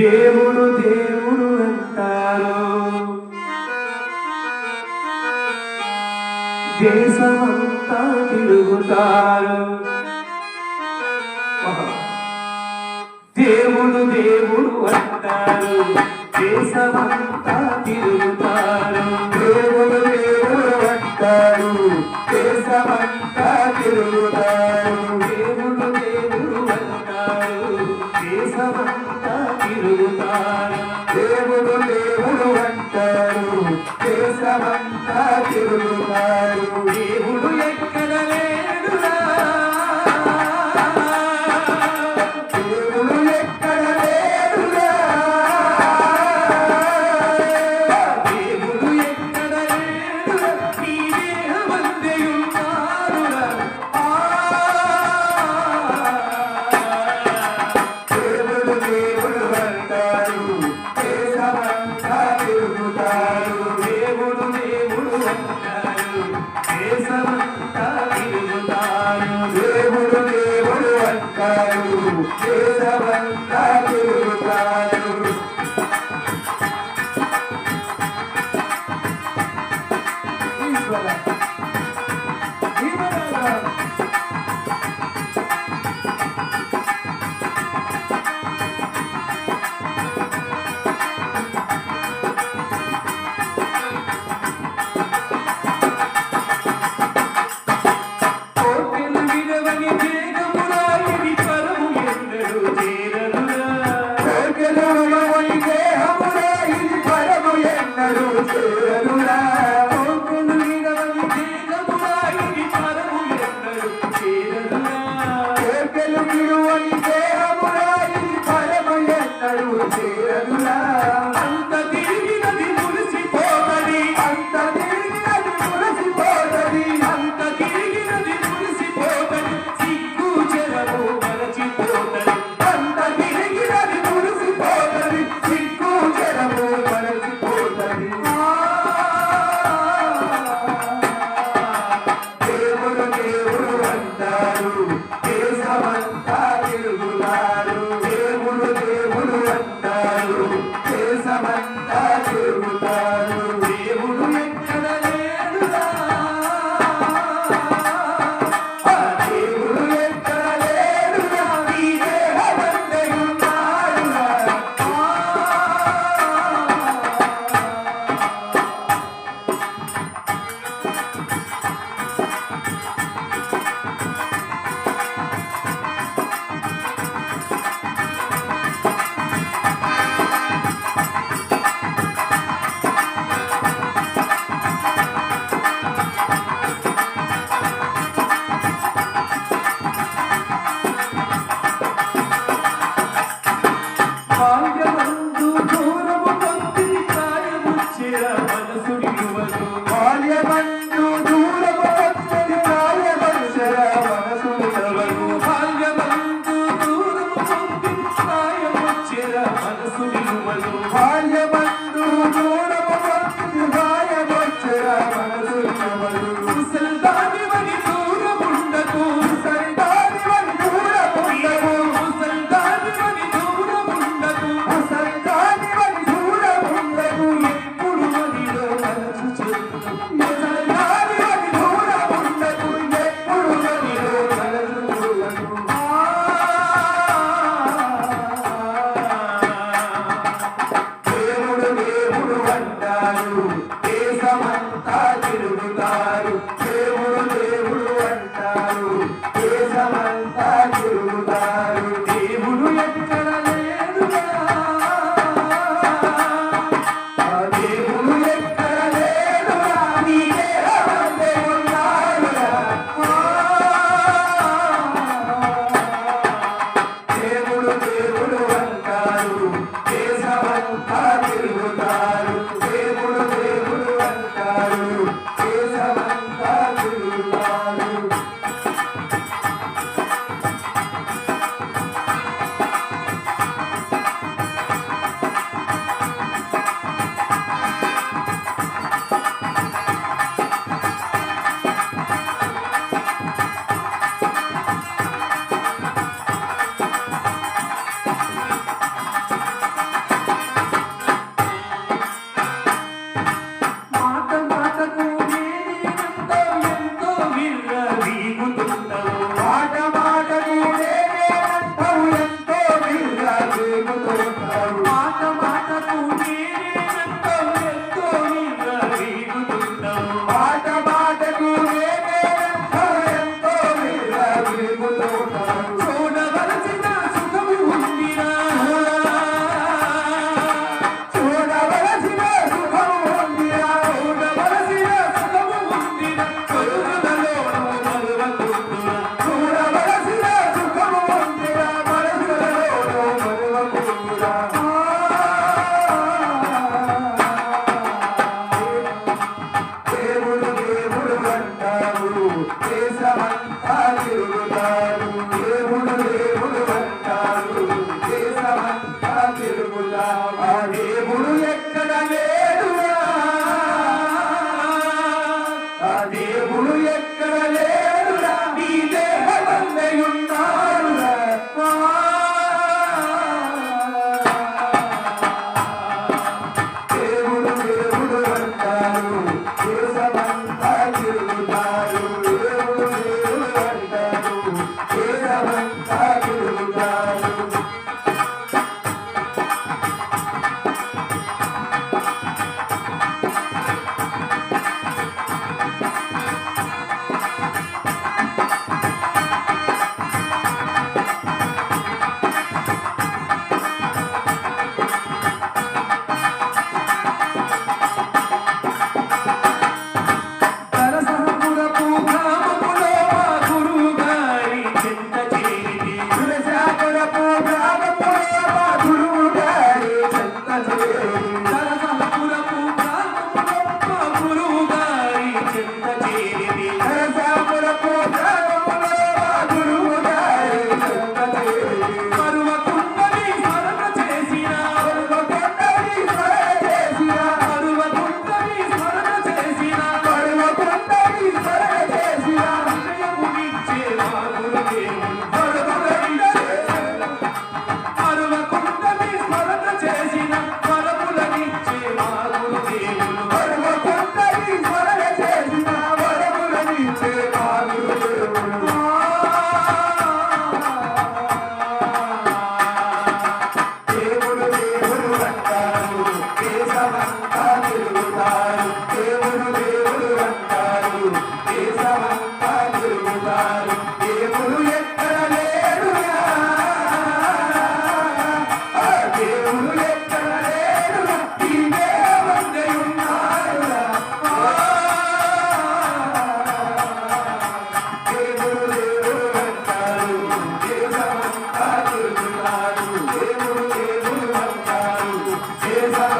దేవుడు దేవుడు అంటారు. దేశమంతా తిరుగుతారు. దేవుడు దేవుడు అంటారు. దేశమంతా తిరుగుతారు. తిరుగుతారు. దేవుడు దేవుడు అంటారు దేశమంతా తిరుగుతారు. దేవుడు ఎక్కడ Thank you. Yeah.